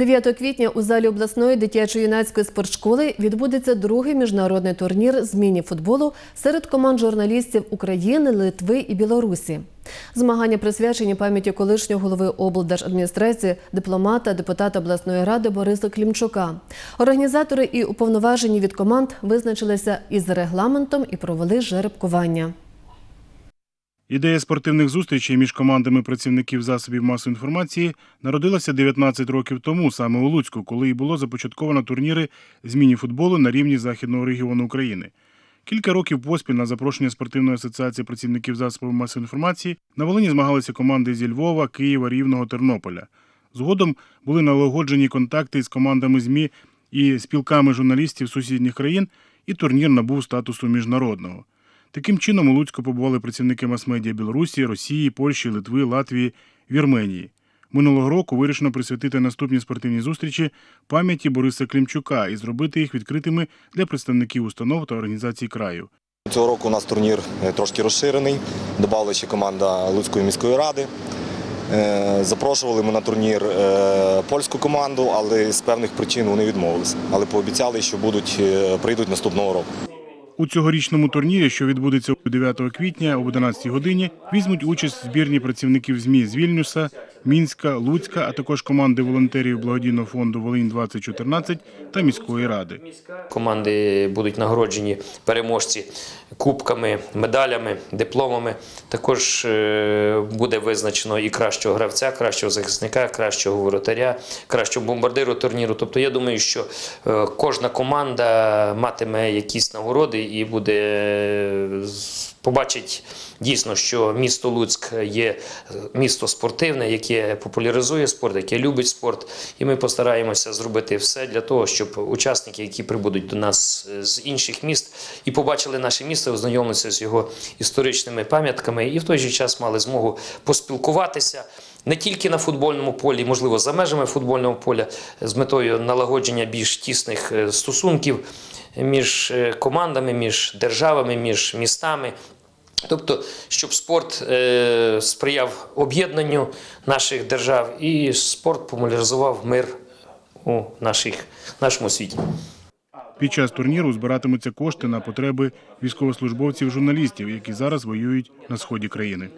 9 квітня у залі обласної дитячо-юнацької спортшколи відбудеться другий міжнародний турнір з міні-футболу серед команд журналістів України, Литви і Білорусі. Змагання присвячені пам'яті колишнього голови облдержадміністрації, дипломата, депутата обласної ради Бориса Клімчука. Організатори і уповноважені від команд визначилися із регламентом і провели жеребкування. Ідея спортивних зустрічей між командами працівників засобів масової інформації народилася 19 років тому, саме у Луцьку, коли і було започатковано турніри з міні-футболу на рівні західного регіону України. Кілька років поспіль на запрошення спортивної асоціації працівників засобів масової інформації на Волині змагалися команди зі Львова, Києва, Рівного, Тернополя. Згодом були налагоджені контакти з командами ЗМІ і спілками журналістів сусідніх країн, і турнір набув статусу міжнародного. Таким чином у Луцьку побували працівники мас-медіа Білорусі, Росії, Польщі, Литви, Латвії, Вірменії. Минулого року вирішено присвятити наступні спортивні зустрічі пам'яті Бориса Клімчука і зробити їх відкритими для представників установ та організацій краю. Цього року у нас турнір е, трошки розширений. Добавила ще команда Луцької міської ради. Е, Запрошували ми на турнір е, польську команду, але з певних причин вони відмовилися. Але пообіцяли, що будуть прийдуть наступного року. У цьогорічному турнірі, що відбудеться 9 квітня об 11 годині, візьмуть участь збірні працівників ЗМІ з Вільнюса, Мінська, Луцька, а також команди волонтерів благодійного фонду Волинь 2014 та міської ради. Команди будуть нагороджені переможці кубками, медалями, дипломами. Також е, буде визначено і кращого гравця, кращого захисника, кращого воротаря, кращого бомбардиру турніру. Тобто, я думаю, що е, кожна команда матиме якісь нагороди і буде е, побачить дійсно, що місто Луцьк є е, місто спортивне, яке популяризує спорт, яке любить спорт. І ми постараємося зробити все для того, щоб учасники, які прибудуть до нас е, з інших міст і побачили наше місто, ознайомилися з його історичними пам'ятками, і в той же час мали змогу поспілкуватися. Не тільки на футбольному полі, можливо, за межами футбольного поля, з метою налагодження більш тісних е, стосунків між е, командами, між державами, між містами. Тобто, щоб спорт е, сприяв об'єднанню наших держав і спорт популяризував мир у наших, нашому світі. Під час турніру збиратимуться кошти на потреби військовослужбовців журналістів, які зараз воюють на сході країни.